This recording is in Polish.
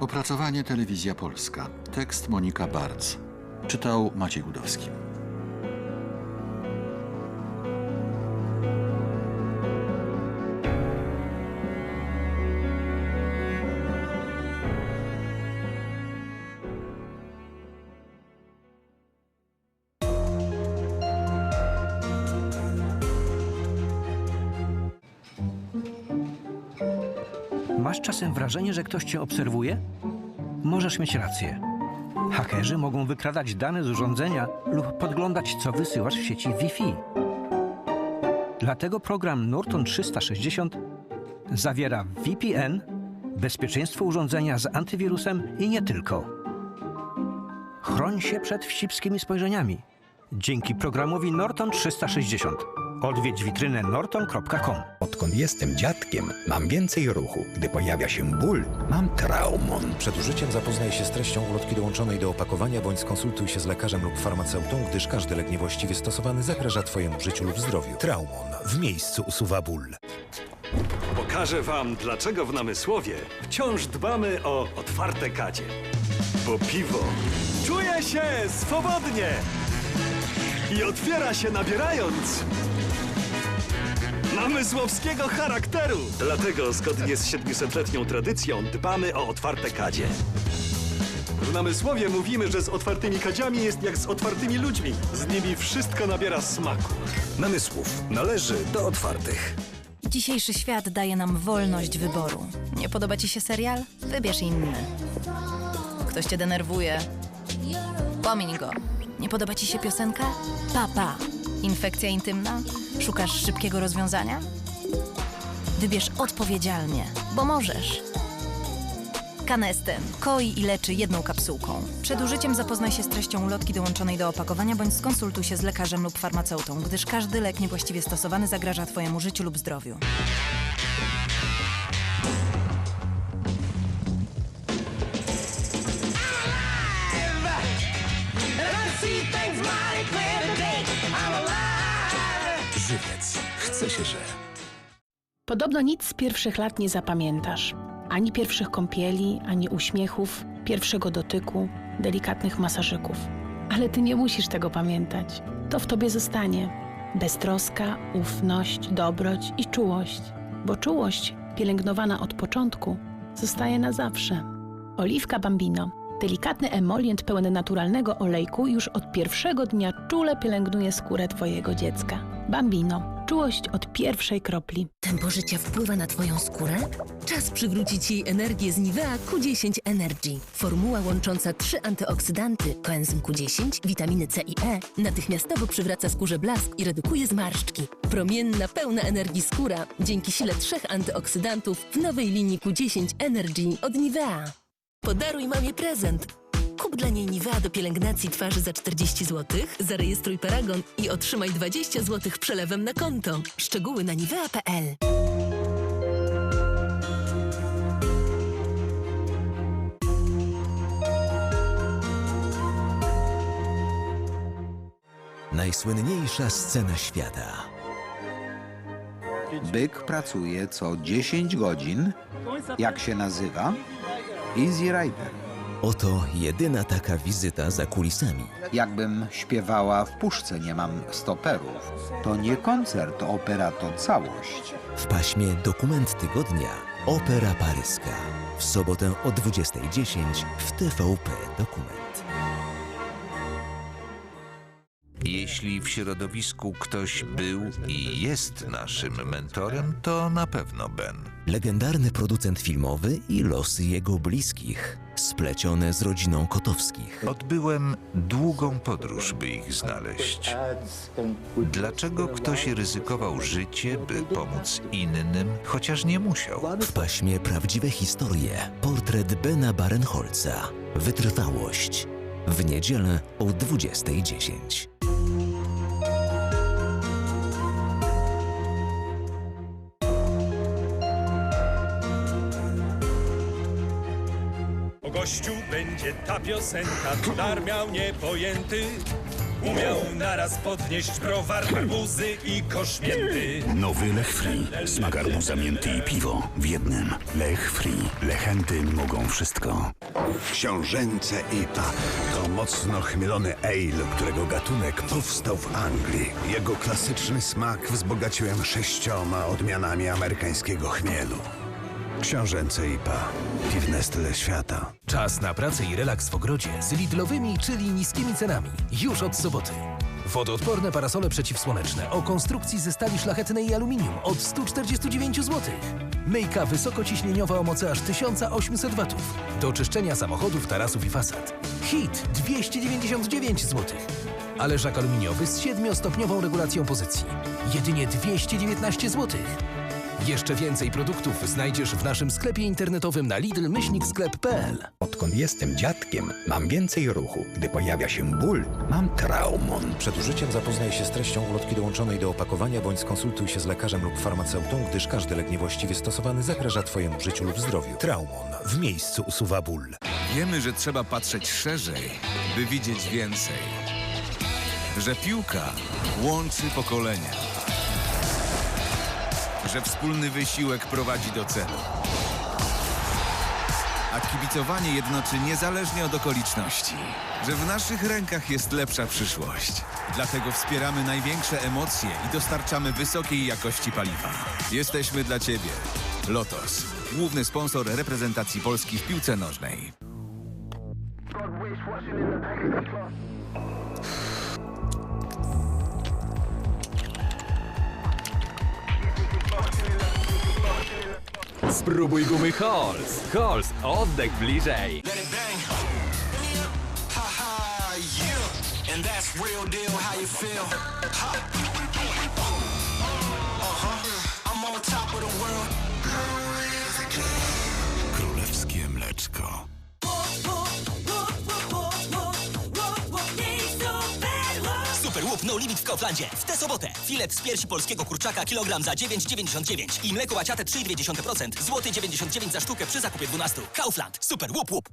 Opracowanie Telewizja Polska. Tekst Monika Barc. Czytał Maciej Gudowski. Masz czasem wrażenie, że ktoś cię obserwuje? Możesz mieć rację. Hakerzy mogą wykradać dane z urządzenia lub podglądać, co wysyłasz w sieci Wi-Fi. Dlatego program Norton 360 zawiera VPN, bezpieczeństwo urządzenia z antywirusem i nie tylko. Chroń się przed wścibskimi spojrzeniami. Dzięki programowi Norton 360. Odwiedź witrynę norton.com. Odkąd jestem dziadkiem, mam więcej ruchu. Gdy pojawia się ból, mam traumon. Przed użyciem zapoznaj się z treścią ulotki dołączonej do opakowania bądź skonsultuj się z lekarzem lub farmaceutą, gdyż każdy lek niewłaściwie stosowany zagraża Twojemu życiu lub zdrowiu. Traumon w miejscu usuwa ból. Pokażę wam, dlaczego w namysłowie wciąż dbamy o otwarte kadzie. Bo piwo czuje się swobodnie i otwiera się nabierając namysłowskiego charakteru. Dlatego zgodnie z 700-letnią tradycją dbamy o otwarte kadzie. W namysłowie mówimy, że z otwartymi kadziami jest jak z otwartymi ludźmi. Z nimi wszystko nabiera smaku. Namysłów należy do otwartych. Dzisiejszy świat daje nam wolność wyboru. Nie podoba ci się serial? Wybierz inny. Ktoś cię denerwuje? Pomiń go. Nie podoba ci się piosenka? Papa. Infekcja intymna? Szukasz szybkiego rozwiązania? Wybierz odpowiedzialnie, bo możesz. Canesten koi i leczy jedną kapsułką. Przed użyciem zapoznaj się z treścią ulotki dołączonej do opakowania bądź skonsultuj się z lekarzem lub farmaceutą, gdyż każdy lek niewłaściwie stosowany zagraża Twojemu życiu lub zdrowiu. Żywiec. Chce się, że... Podobno nic z pierwszych lat nie zapamiętasz. Ani pierwszych kąpieli, ani uśmiechów, pierwszego dotyku, delikatnych masażyków. Ale ty nie musisz tego pamiętać. To w tobie zostanie. Beztroska, ufność, dobroć i czułość. Bo czułość, pielęgnowana od początku, zostaje na zawsze. Oliwka Bambino. Delikatny emolient pełen naturalnego olejku już od pierwszego dnia czule pielęgnuje skórę twojego dziecka. Bambino. Czułość od pierwszej kropli. Tempo życia wpływa na Twoją skórę? Czas przywrócić jej energię z Nivea Q10 Energy. Formuła łącząca trzy antyoksydanty, koenzym Q10, witaminy C i E natychmiastowo przywraca skórze blask i redukuje zmarszczki. Promienna, pełna energii skóra dzięki sile trzech antyoksydantów w nowej linii Q10 Energy od Nivea. Podaruj mamie prezent. Kup dla niej Nivea do pielęgnacji twarzy za 40 zł, zarejestruj paragon i otrzymaj 20 zł przelewem na konto. Szczegóły na nivea.pl Najsłynniejsza scena świata. Byk pracuje co 10 godzin. Jak się nazywa? Easy Rider. Oto jedyna taka wizyta za kulisami. Jakbym śpiewała w puszce, nie mam stoperów. To nie koncert, opera to całość. W paśmie Dokument Tygodnia Opera Paryska. W sobotę o 20.10 w TVP Dokument. Jeśli w środowisku ktoś był i jest naszym mentorem, to na pewno Ben. Legendarny producent filmowy i losy jego bliskich. Splecione z rodziną Kotowskich. Odbyłem długą podróż, by ich znaleźć. Dlaczego ktoś ryzykował życie, by pomóc innym, chociaż nie musiał? W paśmie Prawdziwe historie. Portret Bena Barenholca. Wytrwałość. W niedzielę o 20.10. gościu będzie ta piosenka, dar miał niepojęty. Umiał naraz podnieść browar, arbuzy i koszmięty. Nowy Lech Free. Smak arbuza, mięty i piwo w jednym. Lech Free. Lechęty mogą wszystko. Książęce IPA to mocno chmielony ale, którego gatunek powstał w Anglii. Jego klasyczny smak wzbogaciłem sześcioma odmianami amerykańskiego chmielu. Książęce IPA. Piwne style świata. Czas na pracę i relaks w ogrodzie z Lidlowymi, czyli niskimi cenami. Już od soboty. Wodoodporne parasole przeciwsłoneczne o konstrukcji ze stali szlachetnej i aluminium od 149 zł. Myjka wysokociśnieniowa o mocy aż 1800 W. Do czyszczenia samochodów, tarasów i fasad. Hit 299 zł. A leżak aluminiowy z 7-stopniową regulacją pozycji. Jedynie 219 zł. Jeszcze więcej produktów znajdziesz w naszym sklepie internetowym na lidl-sklep.pl. Odkąd jestem dziadkiem, mam więcej ruchu. Gdy pojawia się ból, mam Traumon. Przed użyciem zapoznaj się z treścią ulotki dołączonej do opakowania bądź skonsultuj się z lekarzem lub farmaceutą, gdyż każdy lek niewłaściwie stosowany zagraża Twojemu życiu lub zdrowiu. Traumon w miejscu usuwa ból. Wiemy, że trzeba patrzeć szerzej, by widzieć więcej. Że piłka łączy pokolenia. Że wspólny wysiłek prowadzi do celu. A kibicowanie jednoczy niezależnie od okoliczności. Że w naszych rękach jest lepsza przyszłość. Dlatego wspieramy największe emocje i dostarczamy wysokiej jakości paliwa. Jesteśmy dla Ciebie. Lotos. Główny sponsor reprezentacji Polski w piłce nożnej. Spróbuj gumy Halls. Halls, oddech bliżej. Królewskie No limit w Kauflandzie. W tę sobotę filet z piersi polskiego kurczaka kilogram za 9,99 i mleko łaciate 3,2%. Złoty 99 za sztukę przy zakupie 12. Kaufland. Super łup łup.